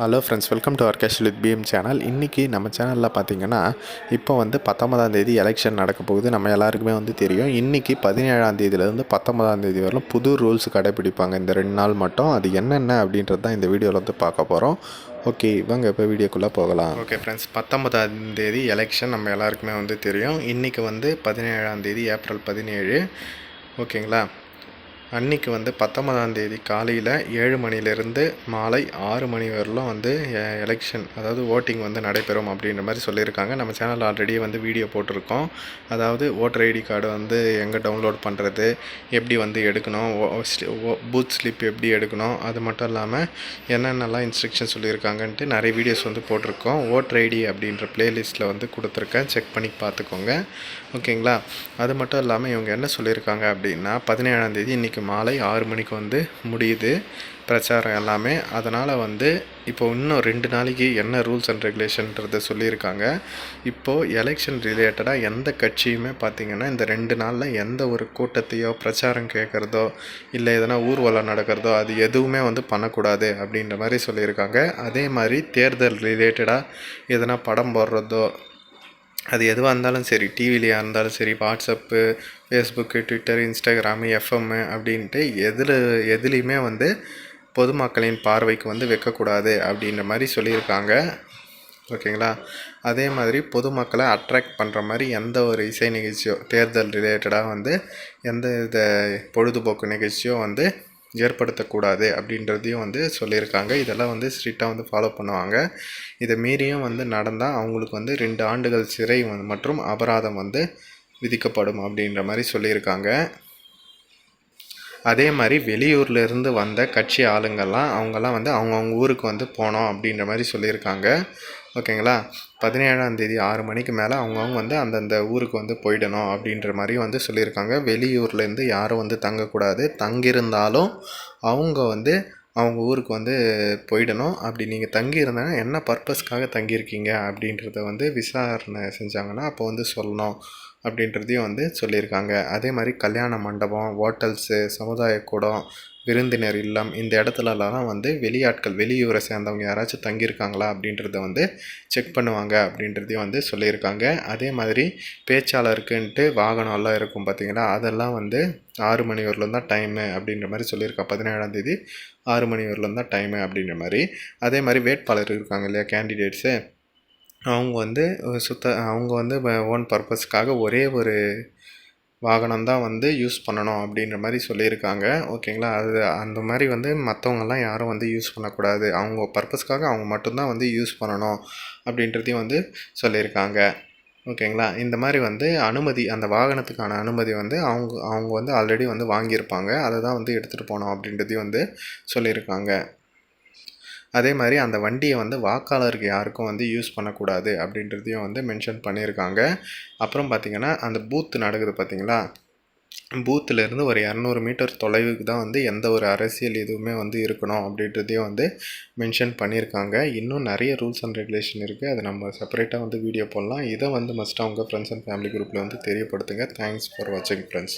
Hello friends welcome to ஆர்கேஷ் கேஷ் with PM channel இன்றைக்கி நம்ம சேனலில் பார்த்தீங்கன்னா இப்போ வந்து பத்தொன்பதாம் தேதி எலெக்ஷன் நடக்க போகுது. நம்ம எல்லாருக்குமே வந்து தெரியும். இன்றைக்கி பதினேழாம் தேதியிலேருந்து பத்தொன்பதாம் தேதி வரலும் புது ரூல்ஸ் கடைப்பிடிப்பாங்க இந்த ரெண்டு நாள் மட்டும். அது என்னென்ன அப்படின்றது தான் இந்த வீடியோவில் வந்து பார்க்க போகிறோம் ஓகே இவங்க இப்போ வீடியோக்குள்ளே போகலாம். ஓகே ஃப்ரெண்ட்ஸ் பத்தொன்பதாம் தேதி எலெக்ஷன் நம்ம எல்லாருக்குமே வந்து தெரியும். இன்றைக்கி வந்து பதினேழாம் தேதி ஏப்ரல் பதினேழு. ஓகேங்களா அன்னைக்கு வந்து பத்தொன்பதாம் தேதி காலையில் ஏழு மணிலேருந்து மாலை ஆறு மணி வரலும் வந்து எலெக்ஷன் அதாவது ஓட்டிங் வந்து நடைபெறும் அப்படின்ற மாதிரி சொல்லியிருக்காங்க. நம்ம சேனல் ஆல்ரெடி வந்து வீடியோ போட்டிருக்கோம். அதாவது ஓட்டர் ஐடி கார்டு வந்து எங்கே டவுன்லோட் பண்ணுறது எப்படி வந்து எடுக்கணும் பூத் ஸ்லிப் எப்படி எடுக்கணும் அது மட்டும் இல்லாமல் என்னென்னலாம் இன்ஸ்ட்ரக்ஷன் சொல்லியிருக்காங்கன்ட்டு நிறைய வீடியோஸ் வந்து போட்டிருக்கோம். ஓட்டர் ஐடி அப்படின்ற ப்ளேலிஸ்ட்டில் வந்து கொடுத்துருக்கேன். செக் பண்ணி பார்த்துக்கோங்க. ஓகேங்களா அது மட்டும் இல்லாமல் இவங்க என்ன சொல்லியிருக்காங்க அப்படின்னா பதினேழாம் தேதி இன்றைக்கி மாலை ஆறு மணிக்கு வந்து முடியுது பிரச்சாரம் எல்லாமே. அதனால் வந்து இப்போ இன்னும் ரெண்டு நாளைக்கு என்ன ரூல்ஸ் அண்ட் ரெகுலேஷன்றத சொல்லியிருக்காங்க. இப்போது எலெக்ஷன் ரிலேட்டடாக எந்த கட்சியுமே பார்த்திங்கன்னா இந்த ரெண்டு நாளில் எந்த ஒரு கூட்டத்தையோ பிரச்சாரம் கேட்குறதோ இல்லை எதனா ஊர்வலம் நடக்கிறதோ அது எதுவுமே வந்து பண்ணக்கூடாது அப்படின்ற மாதிரி சொல்லியிருக்காங்க. அதே மாதிரி தேர்தல் ரிலேட்டடாக எதனா படம் போடுறதோ அது எதுவாக இருந்தாலும் சரி டிவிலையாக இருந்தாலும் சரி WhatsApp Facebook Twitter Instagram FM அப்படின்ட்டு எதில் எதுலேயுமே வந்து பொதுமக்களின் பார்வைக்கு வந்து வைக்கக்கூடாது அப்படின்ற மாதிரி சொல்லியிருக்காங்க. ஓகேங்களா? அதே மாதிரி பொதுமக்களை அட்ராக்ட் பண்ணுற மாதிரி எந்த ஒரு இசை நிகழ்ச்சியோ தேர்தல் ரிலேட்டடாக வந்து எந்த வித பொழுதுபோக்கு நிகழ்ச்சியோ வந்து ஏற்படுத்தக்கூடாது அப்படின்றதையும் வந்து சொல்லியிருக்காங்க. இதெல்லாம் வந்து ஸ்ட்ரிக்டாக வந்து ஃபாலோ பண்ணுவாங்க. இதை மீறியும் வந்து நடந்தால் அவங்களுக்கு வந்து ரெண்டு ஆண்டுகள் சிறை மற்றும் அபராதம் வந்து விதிக்கப்படும் அப்படின்ற மாதிரி சொல்லியிருக்காங்க. அதே மாதிரி வெளியூர்லேருந்து வந்த கட்சி ஆளுங்கள்லாம் அவங்கெல்லாம் வந்து அவங்கவுங்க ஊருக்கு வந்து போனோம் அப்படின்ற மாதிரி சொல்லியிருக்காங்க. ஓகேங்களா? பதினேழாம் தேதி ஆறு மணிக்கு மேலே அவங்கவுங்க வந்து அந்தந்த ஊருக்கு வந்து போயிடணும் அப்படின்ற மாதிரி வந்து சொல்லியிருக்காங்க. வெளியூர்லேருந்து யாரும் வந்து தங்கக்கூடாது. தங்கியிருந்தாலும் அவங்க வந்து அவங்க ஊருக்கு வந்து போயிடணும். அப்படி நீங்கள் தங்கியிருந்தாங்கன்னா என்ன பர்பஸ்க்காக தங்கியிருக்கீங்க அப்படின்றத வந்து விசாரணை செஞ்சாங்கன்னா அப்போ வந்து சொல்லணும். அப்படின்றதையும் வந்து சொல்லியிருக்காங்க. அதே மாதிரி கல்யாண மண்டபம் ஹோட்டல்ஸு சமுதாய கூடம் விருந்தினர் இல்லம் இந்த இடத்துலலாம் வந்து வெளியாட்கள் வெளியூரை சேர்ந்தவங்க யாராச்சும் தங்கியிருக்காங்களா அப்படின்றத வந்து செக் பண்ணுவாங்க அப்படின்றதையும் வந்து சொல்லியிருக்காங்க. அதே மாதிரி பேச்சாளருக்குன்ட்டு வாகனம்லாம் இருக்கும் பார்த்திங்கன்னா அதெல்லாம் வந்து ஆறு மணி வரலும் தான் டைமு அப்படின்ற மாதிரி சொல்லியிருக்கா. பதினேழாம் தேதி ஆறு மணி வரலும் தான் டைமு அப்படின்ற மாதிரி. அதே மாதிரி வேட்பாளர் இருக்காங்க இல்லையா? கேண்டிடேட்ஸு அவங்க வந்து சுத்த அவங்க வந்து ஓன் பர்பஸ்க்காக ஒரே ஒரு வாகனம் தான் வந்து யூஸ் பண்ணணும் அப்படின்ற மாதிரி சொல்லியிருக்காங்க. ஓகேங்களா? அது அந்த மாதிரி வந்து மற்றவங்கெல்லாம் யாரும் வந்து யூஸ் பண்ணக்கூடாது. அவங்க பர்பஸ்க்காக அவங்க மட்டும்தான் வந்து யூஸ் பண்ணணும் அப்படின்றதையும் வந்து சொல்லியிருக்காங்க. ஓகேங்களா? இந்த மாதிரி வந்து அனுமதி அந்த வாகனத்துக்கான அனுமதி வந்து அவங்க அவங்க வந்து ஆல்ரெடி வந்து வாங்கியிருப்பாங்க. அதை தான் வந்து எடுத்துகிட்டு போனோம் அப்படின்றதையும் வந்து சொல்லியிருக்காங்க. அதே மாதிரி அந்த வண்டியை வந்து வாக்காளருக்கு யாருக்கும் வந்து யூஸ் பண்ணக்கூடாது அப்படின்றதையும் வந்து மென்ஷன் பண்ணியிருக்காங்க. அப்புறம் பார்த்திங்கன்னா அந்த பூத்து நடக்குது பார்த்திங்களா? பூத்துலேருந்து ஒரு இரநூறு மீட்டர் தொலைவுக்கு தான் வந்து எந்த ஒரு அரசியல் எதுவுமே வந்து இருக்கணும் அப்படின்றதையும் வந்து மென்ஷன் பண்ணியிருக்காங்க. இன்னும் நிறைய ரூல்ஸ் அண்ட் ரெகுலேஷன் இருக்குது அதை நம்ம செப்பரேட்டாக வந்து வீடியோ போடலாம். இதை வந்து மஸ்ட்டாக உங்கள் ஃப்ரெண்ட்ஸ் அண்ட் ஃபேமிலி குரூப்பில் வந்து தெரியப்படுத்துங்க. தேங்க்ஸ் ஃபார் வாட்சிங் ஃப்ரெண்ட்ஸ்